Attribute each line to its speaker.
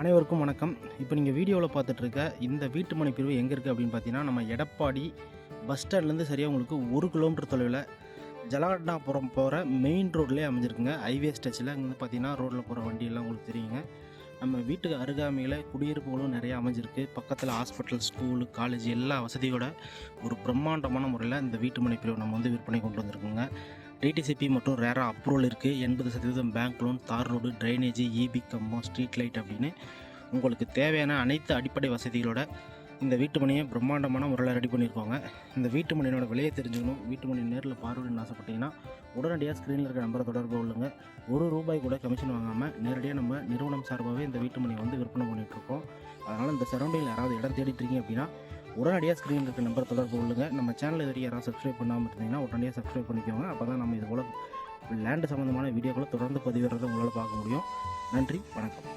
Speaker 1: அனைவருக்கும் வணக்கம். இப்போ நீங்கள் வீடியோவில் பார்த்துட்ருக்க இந்த வீட்டு மனை பிரிவு எங்கே இருக்குது அப்படின்னு பார்த்தீங்கன்னா நம்ம எடப்பாடி பஸ் ஸ்டாண்ட்லேருந்து சரியாக உங்களுக்கு ஒரு கிலோமீட்டர் தொலைவில் ஜலகண்டாபுரம் போகிற மெயின் ரோட்லேயே அமைஞ்சிருக்குங்க. ஹைவே ஸ்டச்சில் இங்கே பார்த்தீங்கன்னா ரோட்டில் போகிற வண்டியெல்லாம் உங்களுக்கு தெரியுங்க. நம்ம வீட்டுக்கு அருகாமையில் குடியிருப்புகளும் நிறைய அமைஞ்சிருக்கு. பக்கத்தில் ஹாஸ்பிட்டல் ஸ்கூலு காலேஜ் எல்லா வசதியோட ஒரு பிரம்மாண்டமான முறையில் இந்த வீட்டு மனை பிரிவு நம்ம வந்து விற்பனை கொண்டு வந்திருக்கோங்க. டிடிசிபி மற்றும் ரேராக அப்ரூவல் இருக்குது எண்பது சதவீதம் bank loan tar road drainage EB கம்பம் ஸ்ட்ரீட் லைட் அப்படின்னு உங்களுக்கு தேவையான அனைத்து அடிப்படை வசதிகளோட இந்த வீட்டு மணியை பிரம்மாண்டமான முறையில் ரெடி பண்ணியிருப்பாங்க. இந்த வீட்டு மணியினோட விலையை தெரிஞ்சுக்கணும். வீட்டு மணி நேரில் பார்வையிடணும்னு ஆசைப்பட்டீங்கன்னா உடனடியாக ஸ்க்ரீனில் இருக்க நம்பரை தொடர்பு கொள்ளுங்க. ஒரு ரூபாய் கூட கமிஷன் வாங்காமல் நேரடியாக நம்ம நிறுவனம் சார்பாகவே இந்த வீட்டு மணியை வந்து விற்பனை பண்ணிகிட்ருக்கோம் அதனால் இந்த சரௌண்டிங்கில் யாராவது இடம் தேடிட்டு இருக்கீங்க அப்படின்னா உடனடியாக ஸ்க்ரீனில் இருக்க நம்பர் தொடர்பு கொள்ளுங்க. நம்ம சேனல் இதுவரை யாராவது சப்ஸ்கிரைப் பண்ணாமல் இருந்தீங்கன்னா உடனடியாக சப்ஸ்கிரைப் பண்ணிக்கோங்க. அப்போ தான் நம்ம இது போல் லேண்டு சம்மந்தமான வீடியோக்களை தொடர்ந்து பதிவிடுறதை உங்களால் பார்க்க முடியும். நன்றி வணக்கம்.